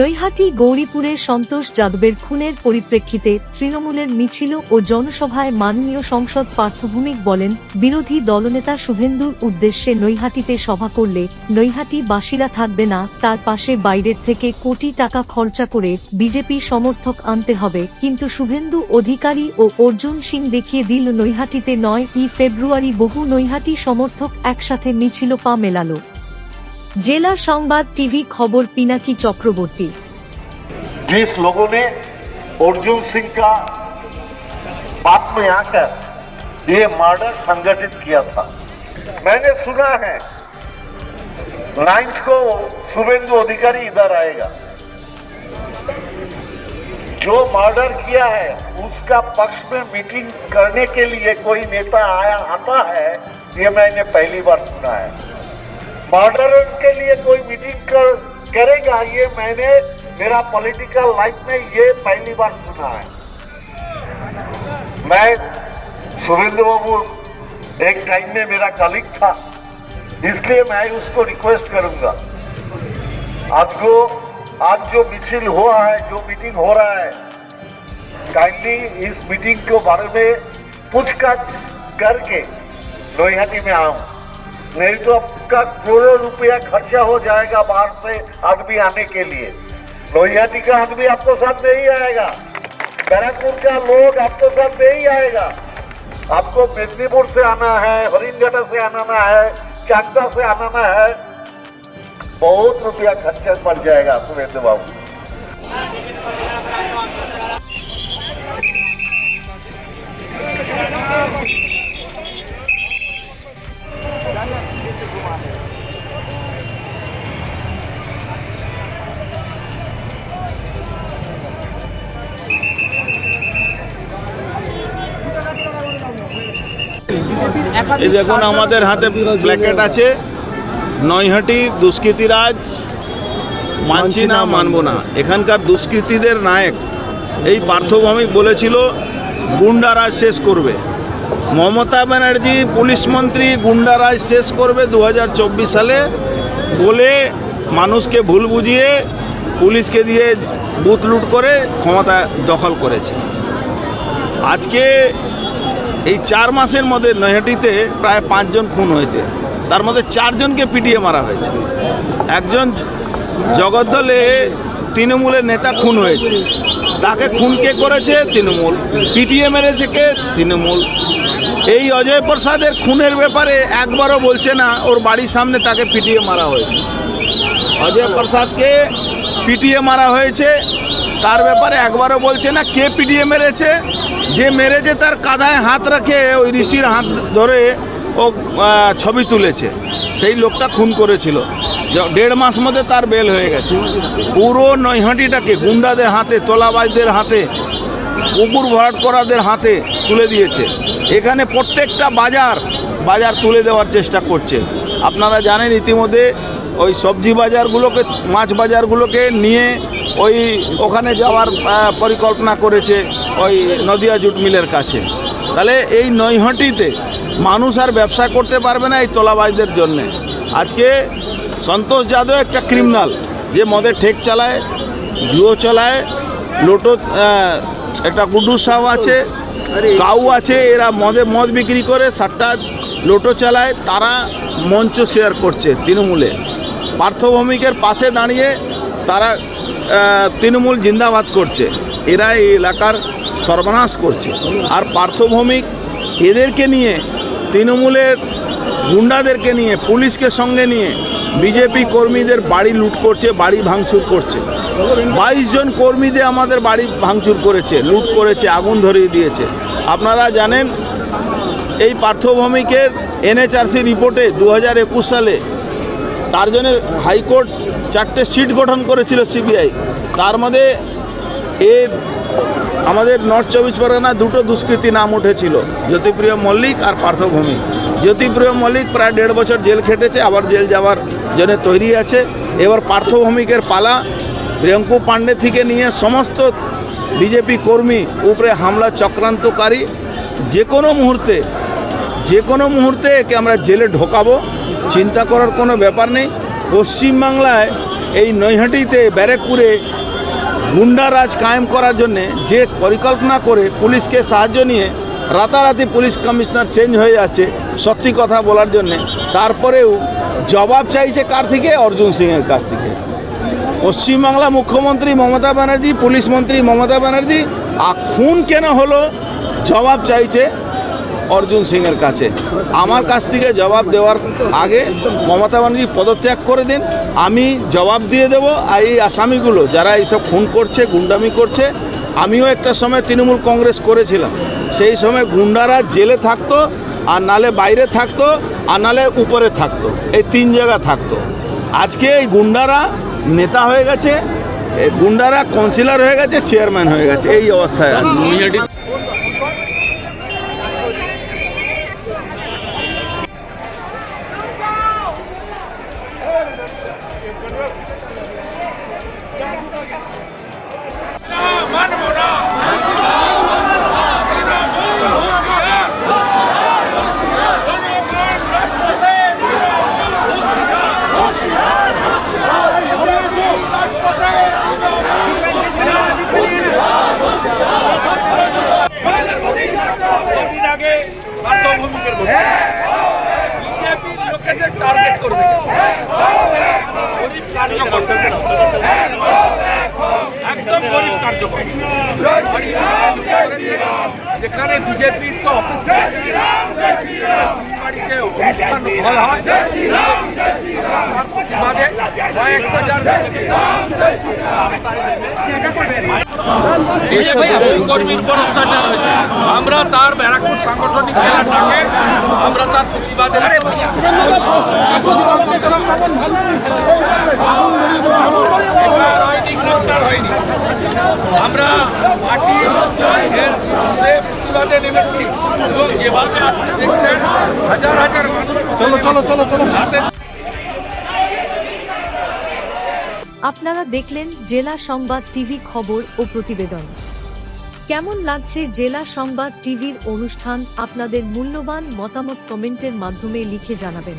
নৈহাটি গৌরীপুরের সন্তোষ যাদবের খুনের পরিপ্রেক্ষিতে তৃণমূলের মিছিল ও জনসভায় মাননীয় সংসদ পার্থভূমিক বলেন, বিরোধী দলনেতা শুভেন্দুর উদ্দেশ্যে নৈহাটিতে সভা করলে নৈহাটি বাসীরা থাকবে না, তার পাশে বাইরের থেকে কোটি টাকা খরচা করে বিজেপি সমর্থক আনতে হবে। কিন্তু শুভেন্দু অধিকারী ও অর্জুন সিং দেখিয়ে দিল, নৈহাটিতে নয় ই ফেব্রুয়ারি বহু নৈহাটি সমর্থক একসাথে মিছিল পা মেলালো। জেলা সংবাদ টিভি খবর পিনাকি চক্রবর্তী जिस लोगों ने अर्जुन सिंह का बात में आकर ये मर्डर संगठित किया था मैंने सुना है नाइन्थ को शुभेंदु अधिकारी इधर आएगा जो मर्डर किया है उसका पक्ष में मीटिंग करने के लिए कोई नेता आया आता है ये मैंने पहली बार सुना है मर्डरर के लिए कोई मीटिंग कर, करेगा? ये मैंने मेरा पॉलिटिकल लाइफ में ये पहली बार सुना है। मैं सुरेंद्र बाबू एक टाइम में मेरा कलीग था। इसलिए मैं उसको रिक्वेस्ट करूँगा। आज को आज जो मिছিল हुआ है जो मीटिंग हो रहा है काइंडली इस मीटिंग के बारे में पूछताछ करके नोईहाटी में आऊँ। नहीं तो आपका करोड़ों रुपया खर्चा हो जाएगा बाहर से आदमी आने के लिए। लोहियाटी का आदमी आपको साथ नहीं आएगा। बैरकपुर का लोग आपको साथ नहीं आएगा। आपको मेदिनीपुर से आना है हरिंगटा से आना है चाकदा से आना है। बहुत रुपया खर्चा पड़ जाएगा सुरेंद्र बाबू এই দেখুন আমাদের হাতে প্ল্যাকেট আছে। নৈহাটি দুষ্কৃতিরাজ মানছি না মানব না এখানকার দুষ্কৃতীদের নায়ক। এই পার্থভৌমিক বলেছিল গুন্ডারাজ শেষ করবে। মমতা ব্যানার্জি পুলিশ মন্ত্রী গুন্ডারাজ শেষ করবে দু হাজার চব্বিশ সালে বলে মানুষকে ভুল বুঝিয়ে পুলিশকে দিয়ে বুথ লুট করে ক্ষমতা দখল করেছে। আজকে এই চার মাসের মধ্যে নৈহাটিতে প্রায় পাঁচজন খুন হয়েছে। তার মধ্যে চারজনকে পিটিয়ে মারা হয়েছে। একজন জগদ্দলে তৃণমূলের নেতা খুন হয়েছে। তাকে খুন কে করেছে? তৃণমূল। পিটিয়ে মেরেছে কে? তৃণমূল। এই অজয় প্রসাদের খুনের ব্যাপারে একবারও বলছে না, ওর বাড়ির সামনে তাকে পিটিয়ে মারা হয়েছে। অজয় প্রসাদকে পিটিয়ে মারা হয়েছে। তার ব্যাপারে একবারও বলছে না, কে পিটিয়ে মেরেছে? যে মেরেছে তার কাদায় হাত রাখে ওই ঋষির হাত ধরে ও ছবি তুলেছে। সেই লোকটা খুন করেছিল। দেড় মাস মধ্যে তার বেল হয়ে গেছে। পুরো নৈহাটিটাকে গুন্ডাদের হাতে, তোলাবাজদের হাতে, কুকুর ভরাট করাদের হাতে তুলে দিয়েছে। এখানে প্রত্যেকটা বাজার বাজার তুলে দেওয়ার চেষ্টা করছে। আপনারা জানেন, ইতিমধ্যে ওই সবজি বাজারগুলোকে, মাছ বাজারগুলোকে নিয়ে ওই ওখানে যাওয়ার পরিকল্পনা করেছে ওই নদিয়া জুট মিলের কাছে। তাহলে এই নৈহাটিতে মানুষ আর ব্যবসা করতে পারবে না এই তোলাবাজদের জন্যে। আজকে সন্তোষ যাদব একটা ক্রিমিনাল যে মদের ঠেক চালায় জুয়ো চালায় লোটো একটা গুড্ডু সাহ আছে কাউ আছে এরা মদে মদ বিক্রি করে সাতটা লোটো চালায় তারা মঞ্চ শেয়ার করছে তৃণমূলে। পার্থভৌমিকের পাশে দাঁড়িয়ে তারা তৃণমূল জিন্দাবাদ করছে। এরা এই এলাকার সর্বনাশ করছে। আর পার্থভৌমিক এদেরকে নিয়ে, তৃণমূলের গুন্ডাদেরকে নিয়ে, পুলিশকে সঙ্গে নিয়ে বিজেপি কর্মীদের বাড়ি লুট করছে, বাড়ি ভাঙচুর করছে। বাইশ জন কর্মীদের আমাদের বাড়ি ভাঙচুর করেছে, লুট করেছে, আগুন ধরিয়ে দিয়েছে। আপনারা জানেন, এই পার্থভৌমিকের এনএচআরসি রিপোর্টে দু হাজার একুশ সালে তার জন্য হাইকোর্ট চারটে সিট গঠন করেছিল সিবিআই। তার মধ্যে এ আমাদের নর্থ চব্বিশ পরগনা দুটো দুষ্কৃতী নাম উঠেছিল, জ্যোতিপ্রিয় মল্লিক আর পার্থভৌমিক জ্যোতিপ্রিয় মল্লিক প্রায় দেড় বছর জেল খেটেছে, আবার জেল যাওয়ার জন্য তৈরি আছে। এবার পার্থভৌমিকের পালা রিঙ্কু পাণ্ডে থেকে নিয়ে সমস্ত বিজেপি কর্মী উপরে হামলা চক্রান্তকারী। যে কোনো মুহূর্তে যে কোনো মুহূর্তে একে আমরা জেলে ঢোকাবো, চিন্তা করার কোনো ব্যাপার নেই। পশ্চিমবাংলায় এই নৈহাটিতে, ব্যারেকপুরে গুন্ডারাজ কায়েম করার জন্যে যে পরিকল্পনা করে পুলিশকে সাহায্য নিয়ে রাতারাতি পুলিশ কমিশনার চেঞ্জ হয়ে যাচ্ছে সত্যি কথা বলার জন্যে। তারপরেও জবাব চাইছে কার থেকে? অর্জুন সিংয়ের কাছ থেকে। পশ্চিমবাংলা মুখ্যমন্ত্রী মমতা ব্যানার্জি, পুলিশ মন্ত্রী মমতা ব্যানার্জি আর খুন কেন হলো? জবাব চাইছে অর্জুন সিংয়ের কাছে। আমার কাছ থেকে জবাব দেওয়ার আগে মমতা ব্যানার্জি পদত্যাগ করে দিন, আমি জবাব দিয়ে দেব। আর এই আসামিগুলো যারা এইসব খুন করছে, গুন্ডামি করছে, আমিও একটা সময় তৃণমূল কংগ্রেস করেছিলাম। সেই সময় গুন্ডারা জেলে থাকতো, আর নালে বাইরে থাকতো, আর নালে উপরে থাকতো, এই তিন জায়গা থাকতো। আজকে এই গুন্ডারা নেতা হয়ে গেছে গুন্ডারা কাউন্সিলর হয়ে গেছে, চেয়ারম্যান হয়ে গেছে, এই অবস্থায় আছে। যেখানে বিজেপির তো আমরা তার ব্যারাকপুর সাংগঠনিক জেলার ডাকে আমরা তার প্রতিবাদে হয়নি, গ্রেপ্তার হয়নি। আমরা বিরুদ্ধে প্রতিবাদে নেমেছি এবং যেভাবে আজকে দেখছেন হাজার হাজার মানুষ চলো চলো চলো চলো। আপনারা দেখলেন জেলা সংবাদ টিভি খবর ও প্রতিবেদন। কেমন লাগছে জেলা সংবাদ টিভির অনুষ্ঠান? আপনাদের মূল্যবান মতামত কমেন্টের মাধ্যমে লিখে জানাবেন।